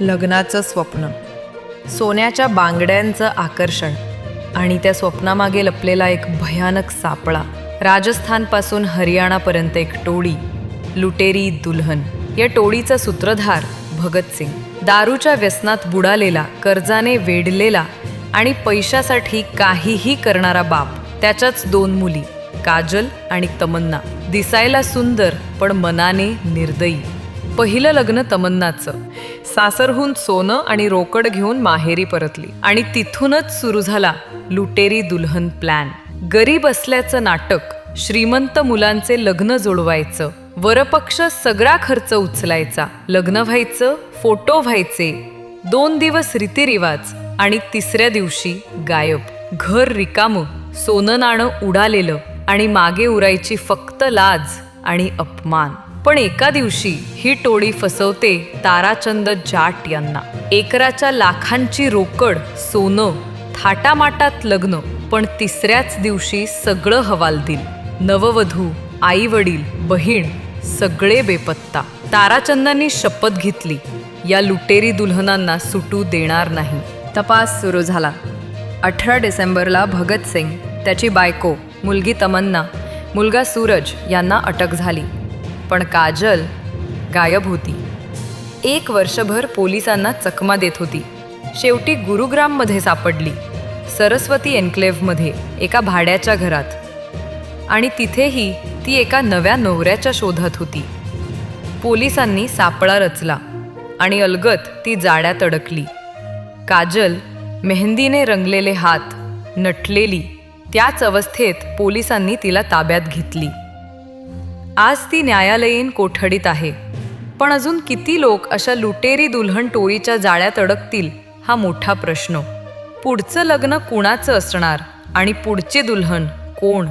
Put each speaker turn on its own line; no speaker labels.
लग्नाचं स्वप्न. सोन्याच्या बांगड्यांचं आकर्षण आणि त्या स्वप्नामागे लपलेला एक भयानक सापळा. राजस्थानपासून हरियाणापर्यंत एक टोळी लुटेरी दुल्हन. या टोळीचा सूत्रधार भगतसिंग दारूच्या व्यसनात बुडालेला कर्जाने वेढलेला आणि पैशासाठी काहीही करणारा बाप त्याच्याच दोन मुली काजल आणि तमन्ना. दिसायला सुंदर पण मनाने निर्दयी. पहिलं लग्न तमन्नाचं. सासरहून सोनं आणि रोकड घेऊन माहेरी परतली आणि तिथूनच सुरू झाला लुटेरी दुल्हन प्लॅन. गरीब असल्याचं नाटक श्रीमंत मुलांचे लग्न जोडवायचं वरपक्ष सगळा खर्च उचलायचा लग्न व्हायचं फोटो व्हायचे दोन दिवस रीतिरिवाज आणि तिसऱ्या दिवशी गायब. घर रिकामं सोनं नाणं उडालेलं आणि मागे उरायची फक्त लाज आणि अपमान. पण एका दिवशी ही टोळी फसवते ताराचंद जाट यांना. एकराच्या लाखांची रोकड सोनं थाटामाटात लग्न पण तिसऱ्याच दिवशी सगळं हवालदिल. नववधू आई वडील बहीण सगळे बेपत्ता. ताराचंदांनी शपथ घेतली. या लुटेरी दुल्हनांना सुटू देणार नाही. तपास सुरू झाला. अठरा डिसेंबरला भगतसिंग त्याची बायको मुलगी तमन्ना मुलगा सूरज यांना अटक झाली. पण काजल गायब होती. एक वर्षभर पोलिसांना चकमा देत होती. शेवटी गुरुग्राममध्ये सापडली. सरस्वती एन्क्लेव्हमध्ये एका भाड्याच्या घरात. आणि तिथेही ती एका नव्या नवऱ्याच्या शोधात होती. पोलिसांनी सापळा रचला आणि अलगत ती जाड्यात अडकली. काजल मेहंदीने रंगलेले हात नटलेली त्याच अवस्थेत पोलिसांनी तिला ताब्यात घेतली. आज ती न्यायालयीन कोठडीत आहे. पण अजून किती लोक अशा लुटेरी दुल्हन टोळीच्या जाळ्यात अडकतील हा मोठा प्रश्न. पुढचं लग्न कुणाचं असणार आणि पुढची दुल्हन कोण?